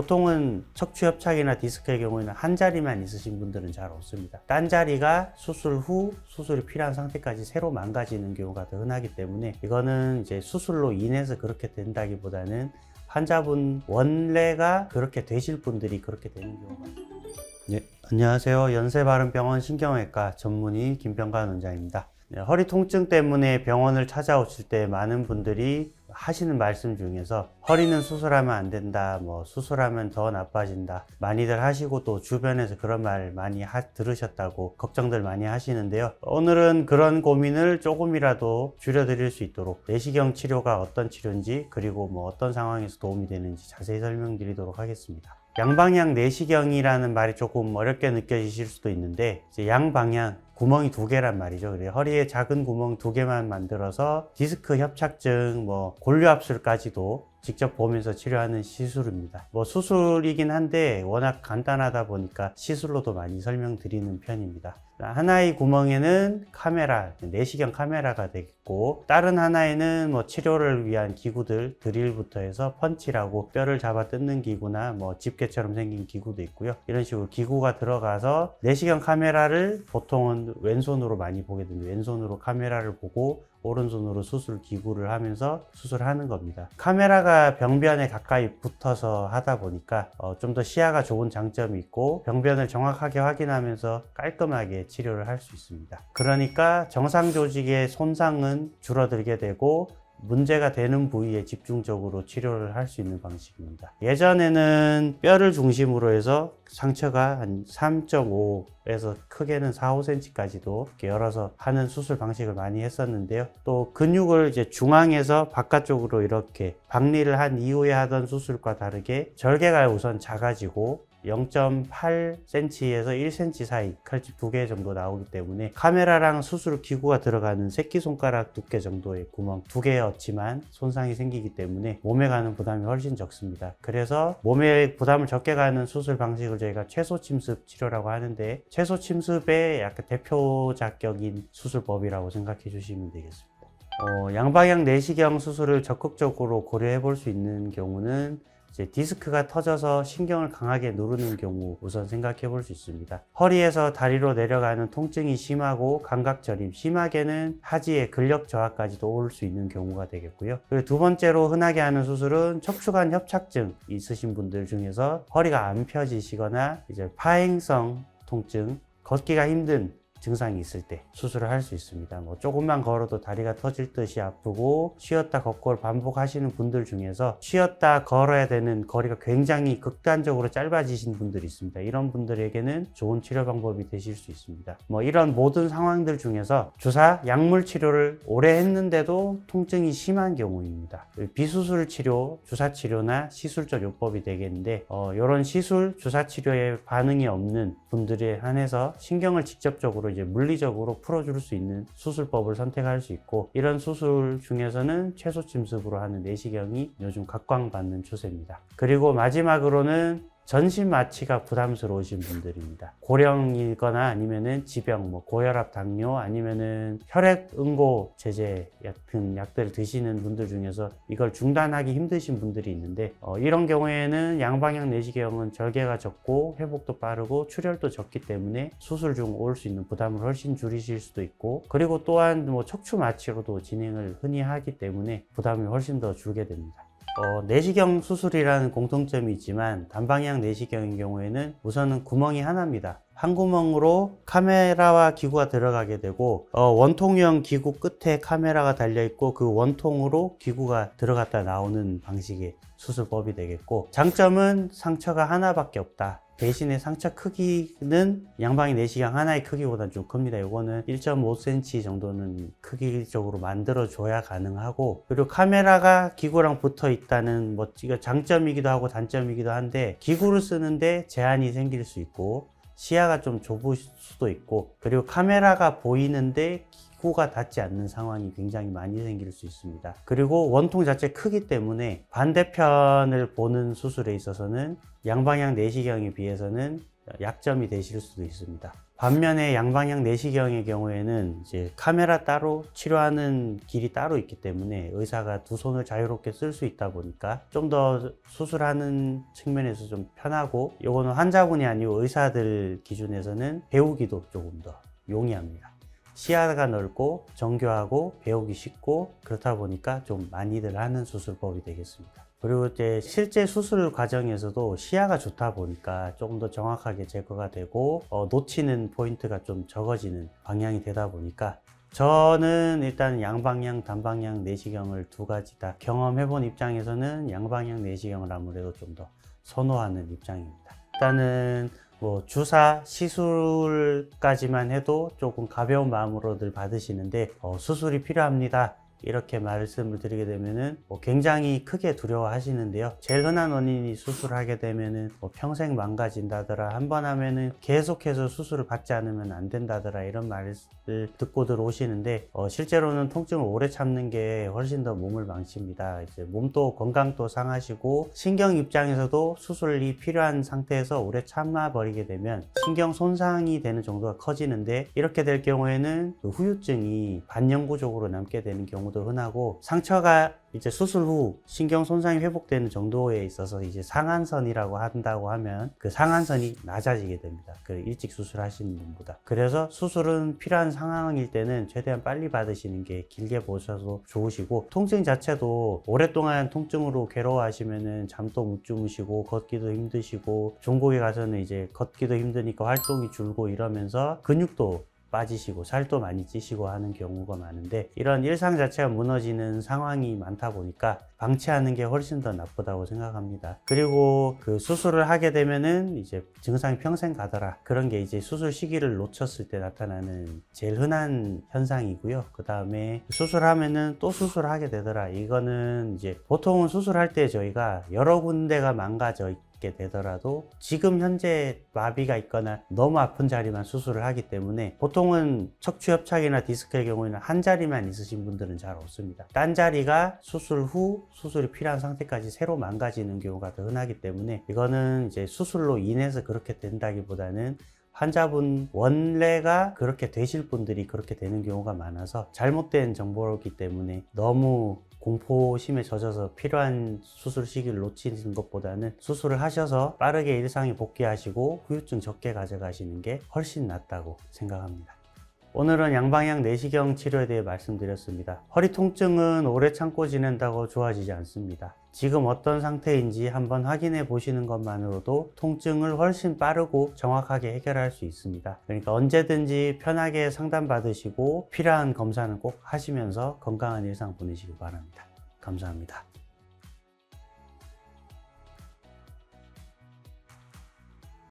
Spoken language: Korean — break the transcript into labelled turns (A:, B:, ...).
A: 보통은 척추 협착이나 디스크의 경우에는 한 자리만 있으신 분들은 잘 없습니다. 딴 자리가 수술 후 수술이 필요한 상태까지 새로 망가지는 경우가 더 흔하기 때문에 이거는 이제 수술로 인해서 그렇게 된다기보다는 환자분 원래가 그렇게 되실 분들이 그렇게 되는 경우가 네, 안녕하세요. 연세바른병원 신경외과 전문의 김병관 원장입니다. 네, 허리 통증 때문에 병원을 찾아오실 때 많은 분들이 하시는 말씀 중에서 허리는 수술하면 안 된다, 뭐 수술하면 더 나빠진다. 많이들 하시고 또 주변에서 그런 말 많이 하- 들으셨다고 걱정들 많이 하시는데요. 오늘은 그런 고민을 조금이라도 줄여드릴 수 있도록 내시경 치료가 어떤 치료인지 그리고 뭐 어떤 상황에서 도움이 되는지 자세히 설명드리도록 하겠습니다. 양방향 내시경이라는 말이 조금 어렵게 느껴지실 수도 있는데 양방향 구멍이 두 개란 말이죠. 그래서 허리에 작은 구멍 두 개만 만들어서 디스크 협착증, 뭐 골류압술까지도 직접 보면서 치료하는 시술입니다. 뭐 수술이긴 한데 워낙 간단하다 보니까 시술로도 많이 설명드리는 편입니다. 하나의 구멍에는 카메라, 내시경 카메라가 되겠고 다른 하나에는 뭐 치료를 위한 기구들 드릴부터 해서 펀치라고 뼈를 잡아 뜯는 기구나 뭐 집게처럼 생긴 기구도 있고요. 이런 식으로 기구가 들어가서 내시경 카메라를 보통은 왼손으로 많이 보게 됩니다. 왼손으로 카메라를 보고 오른손으로 수술 기구를 하면서 수술하는 겁니다. 카메라가 병변에 가까이 붙어서 하다 보니까 어, 좀 더 시야가 좋은 장점이 있고 병변을 정확하게 확인하면서 깔끔하게 치료를 할 수 있습니다. 그러니까 정상 조직의 손상은 줄어들게 되고 문제가 되는 부위에 집중적으로 치료를 할 수 있는 방식입니다. 예전에는 뼈를 중심으로 해서 상처가 한 3.5에서 크게는 4, 5cm까지도 열어서 하는 수술 방식을 많이 했었는데요. 또 근육을 이제 중앙에서 바깥쪽으로 이렇게 박리를 한 이후에 하던 수술과 다르게 절개가 우선 작아지고 0.8cm에서 1cm 사이 칼집 두 개 정도 나오기 때문에 카메라랑 수술 기구가 들어가는 새끼손가락 두께 정도의 구멍 두 개였지만 손상이 생기기 때문에 몸에 가는 부담이 훨씬 적습니다. 그래서 몸에 부담을 적게 가는 수술 방식을 저희가 최소 침습 치료라고 하는데 최소 침습의 약간 대표 작격인 수술법이라고 생각해 주시면 되겠습니다. 어, 양방향 내시경 수술을 적극적으로 고려해 볼 수 있는 경우는 이제 디스크가 터져서 신경을 강하게 누르는 경우 우선 생각해 볼 수 있습니다. 허리에서 다리로 내려가는 통증이 심하고 감각 저림, 심하게는 하지의 근력 저하까지도 올 수 있는 경우가 되겠고요. 그리고 두 번째로 흔하게 하는 수술은 척추관 협착증 있으신 분들 중에서 허리가 안 펴지시거나 이제 파행성 통증, 걷기가 힘든 증상이 있을 때 수술을 할 수 있습니다. 뭐 조금만 걸어도 다리가 터질 듯이 아프고 쉬었다 걷고를 반복하시는 분들 중에서 쉬었다 걸어야 되는 거리가 굉장히 극단적으로 짧아지신 분들이 있습니다. 이런 분들에게는 좋은 치료 방법이 되실 수 있습니다. 뭐 이런 모든 상황들 중에서 주사 약물 치료를 오래 했는데도 통증이 심한 경우입니다. 비수술 치료, 주사 치료나 시술적 요법이 되겠는데 어, 이런 시술, 주사 치료에 반응이 없는 분들에 한해서 신경을 직접적으로 이제 물리적으로 풀어줄 수 있는 수술법을 선택할 수 있고 이런 수술 중에서는 최소 침습으로 하는 내시경이 요즘 각광받는 추세입니다. 그리고 마지막으로는 전신 마취가 부담스러우신 분들입니다. 고령이거나 아니면은 지병, 뭐 고혈압, 당뇨, 아니면은 혈액 응고 제제 같은 약들을 드시는 분들 중에서 이걸 중단하기 힘드신 분들이 있는데 어, 이런 경우에는 양방향 내시경은 절개가 적고 회복도 빠르고 출혈도 적기 때문에 수술 중 올 수 있는 부담을 훨씬 줄이실 수도 있고 그리고 또한 뭐 척추 마취로도 진행을 흔히 하기 때문에 부담이 훨씬 더 줄게 됩니다. 어, 내시경 수술이라는 공통점이 있지만 단방향 내시경인 경우에는 우선은 구멍이 하나입니다. 한 구멍으로 카메라와 기구가 들어가게 되고 어, 원통형 기구 끝에 카메라가 달려 있고 그 원통으로 기구가 들어갔다 나오는 방식의 수술법이 되겠고 장점은 상처가 하나밖에 없다. 대신에 상처 크기는 양방향 내시경 하나의 크기보다 좀 큽니다. 이거는 1.5cm 정도는 크기적으로 만들어줘야 가능하고 그리고 카메라가 기구랑 붙어 있다는 뭐 장점이기도 하고 단점이기도 한데 기구를 쓰는데 제한이 생길 수 있고 시야가 좀 좁을 수도 있고 그리고 카메라가 보이는데 기구가 닿지 않는 상황이 굉장히 많이 생길 수 있습니다. 그리고 원통 자체 크기 때문에 반대편을 보는 수술에 있어서는 양방향 내시경에 비해서는 약점이 되실 수도 있습니다. 반면에 양방향 내시경의 경우에는 이제 카메라 따로 치료하는 길이 따로 있기 때문에 의사가 두 손을 자유롭게 쓸 수 있다 보니까 좀 더 수술하는 측면에서 좀 편하고 요거는 환자분이 아니고 의사들 기준에서는 배우기도 조금 더 용이합니다. 시야가 넓고 정교하고 배우기 쉽고 그렇다 보니까 좀 많이들 하는 수술법이 되겠습니다. 그리고 이제 실제 수술 과정에서도 시야가 좋다 보니까 조금 더 정확하게 제거가 되고 어, 놓치는 포인트가 좀 적어지는 방향이 되다 보니까 저는 일단 양방향, 단방향 내시경을 두 가지 다 경험해본 입장에서는 양방향 내시경을 아무래도 좀 더 선호하는 입장입니다. 일단은 뭐 주사 시술까지만 해도 조금 가벼운 마음으로 늘 받으시는데 어, 수술이 필요합니다. 이렇게 말씀을 드리게 되면은 뭐 굉장히 크게 두려워하시는데요. 제일 흔한 원인이 수술하게 되면은 뭐 평생 망가진다더라. 한 번 하면은 계속해서 수술을 받지 않으면 안 된다더라. 이런 말을 듣고들 오시는데 어, 실제로는 통증을 오래 참는 게 훨씬 더 몸을 망칩니다. 이제 몸도 건강도 상하시고 신경 입장에서도 수술이 필요한 상태에서 오래 참아 버리게 되면 신경 손상이 되는 정도가 커지는데 이렇게 될 경우에는 그 후유증이 반영구적으로 남게 되는 경우 도 흔하고 상처가 이제 수술 후 신경 손상이 회복되는 정도에 있어서 이제 상한선이라고 한다고 하면 그 상한선이 낮아지게 됩니다. 그 일찍 수술하시는 분보다. 그래서 수술은 필요한 상황일 때는 최대한 빨리 받으시는 게 길게 보셔도 좋으시고 통증 자체도 오랫동안 통증으로 괴로워하시면은 잠도 못 주무시고 걷기도 힘드시고 중국에 가서는 이제 걷기도 힘드니까 활동이 줄고 이러면서 근육도 빠지시고 살도 많이 찌시고 하는 경우가 많은데 이런 일상 자체가 무너지는 상황이 많다 보니까 방치하는 게 훨씬 더 나쁘다고 생각합니다. 그리고 그 수술을 하게 되면은 이제 증상이 평생 가더라. 그런 게 이제 수술 시기를 놓쳤을 때 나타나는 제일 흔한 현상이고요. 그 다음에 수술하면은 또 수술하게 되더라. 이거는 이제 보통은 수술할 때 저희가 여러 군데가 망가져 있 게 되더라도 지금 현재 마비가 있거나 너무 아픈 자리만 수술을 하기 때문에 보통은 척추 협착이나 디스크의 경우에는 한 자리만 있으신 분들은 잘 없습니다. 딴 자리가 수술 후 수술이 필요한 상태까지 새로 망가지는 경우가 더 흔하기 때문에 이거는 이제 수술로 인해서 그렇게 된다기보다는 환자분 원래가 그렇게 되실 분들이 그렇게 되는 경우가 많아서 잘못된 정보이기 때문에 너무 공포심에 젖어서 필요한 수술 시기를 놓치는 것보다는 수술을 하셔서 빠르게 일상에 복귀하시고 후유증 적게 가져가시는 게 훨씬 낫다고 생각합니다. 오늘은 양방향 내시경 치료에 대해 말씀드렸습니다. 허리 통증은 오래 참고 지낸다고 좋아지지 않습니다. 지금 어떤 상태인지 한번 확인해 보시는 것만으로도 통증을 훨씬 빠르고 정확하게 해결할 수 있습니다. 그러니까 언제든지 편하게 상담받으시고 필요한 검사는 꼭 하시면서 건강한 일상 보내시기 바랍니다. 감사합니다.